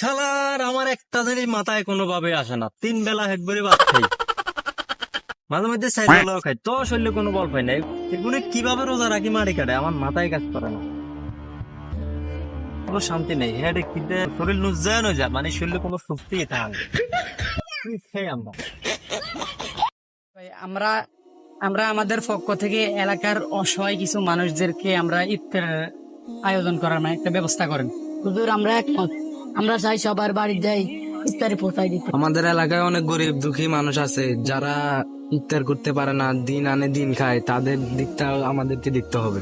শালার, আমার একটা জিনিস মাথায় কোনোভাবে আসে না। তিন বেলা একবারে ভাত খাই। মাঝে মধ্যে চাই বেলাও খাই। তো শরীরে কোনো বল পাই না। এগুলো কীভাবে রোজা রাখি মারি কাটে? আমার মাথায় কাজ করে না। কোনো শান্তি নেই। হেডে কিনতে শরীর নুজান হয়ে যায়। মানে শরীরে কোনো শক্তি থাকে খাই আমরা? আমরা আমরা আমাদের পক্ষ থেকে এলাকার অসহায় কিছু মানুষদেরকে আমরা ইফতার আয়োজন করার মানে একটা ব্যবস্থা করেন। হুজুর, আমরা একমত। আমরা চাই সবার বাড়ি যাই ইফতারি পৌঁছাই দিতে। আমাদের এলাকায় অনেক গরিব দুঃখী মানুষ আছে যারা ইফতার করতে পারে না দিন আনে দিন খায় তাদের দিকটা আমাদেরকে দেখতে হবে।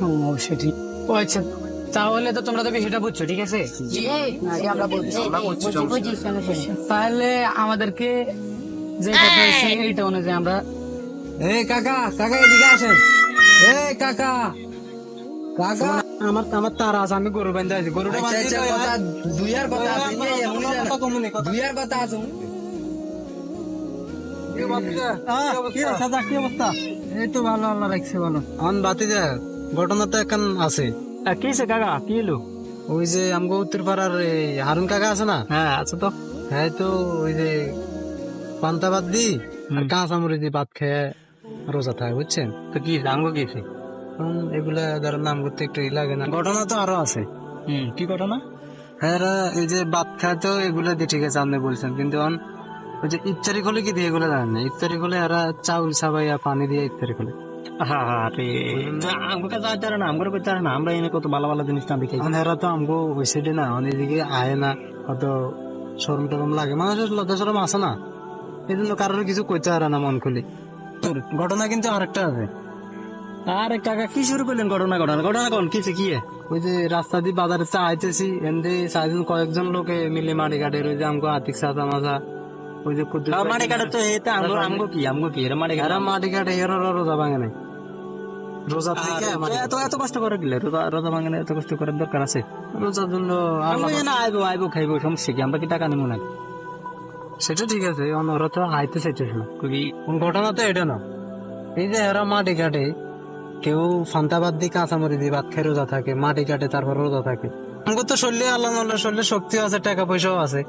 সেটি। আচ্ছা তাহলে তো তোমরা তো বিষয়টা বুঝছ ঠিক আছে। তাহলে আমাদেরকে যে কথা অনুযায়ী আমরা এই কাকা কাকা এদিকে আসেন। এই কাকা কাকা আমার আমার তারা আছে আমি গরু বান্ধা আছি। গরুটা বান্ধি তো, কথা দুইয়ার কথা আছে আমরা- এই, এমনই আমরা জানো। কথা কমুনি, কথা- দুইয়ার কথা আছে এই তো ভালো আল্লাহ রাখছে ভালো। আন বাতি ঘটনা তো এখন আছে। কি কাকা? কি এলো ওই যে আমগো উত্তর পাড়ার হারুন কাকা আছে না? হ্যাঁ আছে তো। হ্যাঁ তো ওই যে পান্তা ভাত দি আর কাঁচা মরিচ দিয়ে ভাত খেয়ে রোজা থাকে বুঝছেন? তো কি জানব কি এগুলা ধরো নাম করতে একটু ই লাগে না। ঘটনা তো আরও আছে। হুম। কি ঘটনা? হ্যাঁ এরা এই যে ভাত খায় এগুলা দিয়ে ঠিক আছে আপনি বলছেন। কিন্তু ওই যে ইফতারি করলে কি দিয়ে এগুলো জানেন? না ইফতারি করলে এরা চাউল সাবাইয়া পানি দিয়ে ইফতারি হ্যাঁ হ্যাঁ যাতে না আমরা করতে না আমরা এনে কত ভালো ভালো জিনিস না দেখে এরা তো আমগো ওই সাইডে না আয় না কত সরম টরম লাগে। মানুষের লজ্জা সরম আছে না? এই জন্য কারোর কিছু কইতে পারে না মন খুলি। ঘটনা কিন্তু আরেকটা আছে। আরে কাকা কি শুরু করলেন? ঘটনা ঘটনা ঘটনা কোন? কিসে কি ওই যে রাস্তা দিয়ে বাজারে চা আইতেছি এমনি চাইছেন কয়েকজন লোকে মিলে মাটি কাটে। ওই যে আমগো আর্থিক সাথা মাজা ওই যে কুদ্দুস মাটি কাটা তো এটা আমগো আমগো কি আমগো কি? এরা মাটি এরা মাটি কাটে এরা রোজা ভাঙে নাই। রোজা থেকে এত এত কষ্ট করে গেলে রোজা রোজা ভাঙে এত কষ্ট করার দরকার আছে? রোজার জন্য আইবো আইবো খাইবো সমস্যা কি? আমরা কি টাকা নেব না সেটা ঠিক আছে এখন ওরা তো আইতে চাইতেছে না ঘটনা তো এটা না। এই যে এরা মাটি কাটে কেউ ফান্তা বাদ দিয়ে কাঁচামরি দিয়ে ভাত খেয়ে রোজা থাকে মাটি কাটে তারপর রোজা থাকে। আমাকে তো শরীরে আল্লাহ আল্লাহ শরীরে শক্তিও আছে টাকা পয়সাও আছে।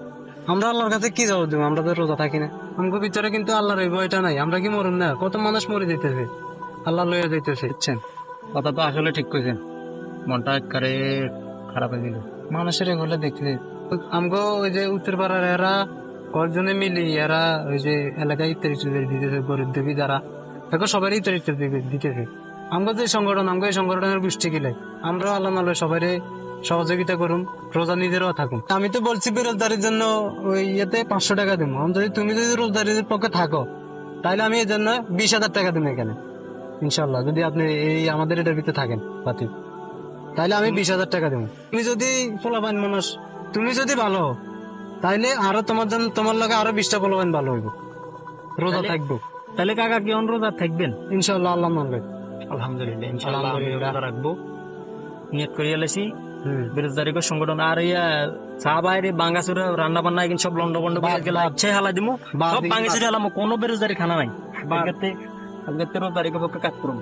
আমরা আল্লাহর কাছে কি জবাব দেবো? আমরা তো রোজা থাকি না। আমাকে ভিতরে কিন্তু আল্লাহর এই ভয়টা নাই। আমরা কি মরুন না? কত মানুষ মরে দিতেছে আল্লাহ লইয়া দিতেছে বুঝছেন? কথা তো আসলে ঠিক কইছেন। মনটা একবারে খারাপ হয়ে গেল। মানুষের এগুলো দেখলে আমগো ওই যে উত্তর পাড়ার এরা কয়েকজনে মিলি এরা ওই যে এলাকায় ইত্যাদি দিতেছে গরিব দেবী যারা। দেখো সবারই ইত্যাদি দিতেছে। আমগো যে সংগঠন আমগো এই সংগঠনের গোষ্ঠী গিলে আমরা আল্লাহ আল্লাহ সবাই সহযোগিতা করুন রোজা নিজেরও থাকুন। আমি তো বলছি বেরোজগারির জন্য ওই ইয়েতে পাঁচশো টাকা দেবো। যদি তুমি যদি রোজগারির পক্ষে থাকো তাহলে আমি এর জন্য বিশ হাজার টাকা দেবো এখানে। ইনশাল্লাহ যদি আপনি এই আমাদের এটার ভিতরে থাকেন বাতিল। তাহলে আমি বিশ হাজার টাকা দেবো। তুমি যদি পোলাপান মানুষ তুমি যদি ভালো হও, তাইলে আরও তোমার জন্য তোমার লগে আরও বিশটা পোলাপান ভালো হইব। রোজা থাকব। তাহলে কাকা কি অনুরোধ আর থাকবেন? ইনশাল্লাহ আল্লাহ মানবে। আলহামদুলিল্লাহ ইনশাআল্লাহ আলহামদুলিল্লাহ। রাখব। নিয়ত সংগঠন আর ইয়া চা বাইরে বাঙ্গাসুরে রান্না বান্না সব লন্ড বন্ড করে বাদ। গেলে আচ্ছা হালা দিমু সব দিকে বাঙ্গাসুরে হালাম কোনো বেরোজগারি খানা নাই। আজকে আজকে রোজগারি পক্ষে কাজ করুম।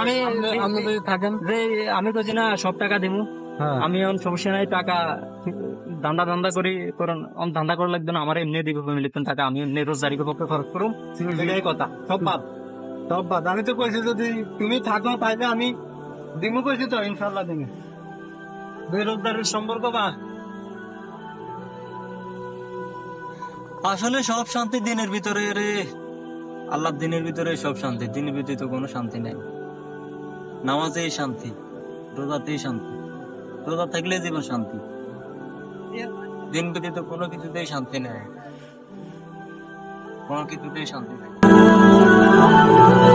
আমি আপনি যদি থাকেন। যে আমি কইছি না সব টাকা দিমু। হ্যাঁ। আমি এখন সমস্যা নাই টাকা ধান্দা ধান্দা করি কারণ অন দান্দা করা লাগবে না আমার এমনি দিব ফ্যামিলি টাকা আমি এমনি রোজগারি পক্ষে খরচ করুম। কথা। সব বাদ। সব বাদ। তো যদি তুমি থাকো, তাইলে আমি দিমু কইছি তো ইনশাল্লাহ দিমু। বেরোজগারের সম্পর্ক বা? আসলে সব শান্তি দিনের ভিতরে রে। আল্লাহ দিনের ভিতরে সব শান্তি, দিনের ভিতরে তো কোনো শান্তি নাই। নামাজেই শান্তি, রোজাতেই শান্তি, রোজা থাকলে জীবন শান্তি। দিন ব্যতীত কোনো কিছুতেই শান্তি নেই। কোনো কিছুতেই শান্তি নেই। Oh,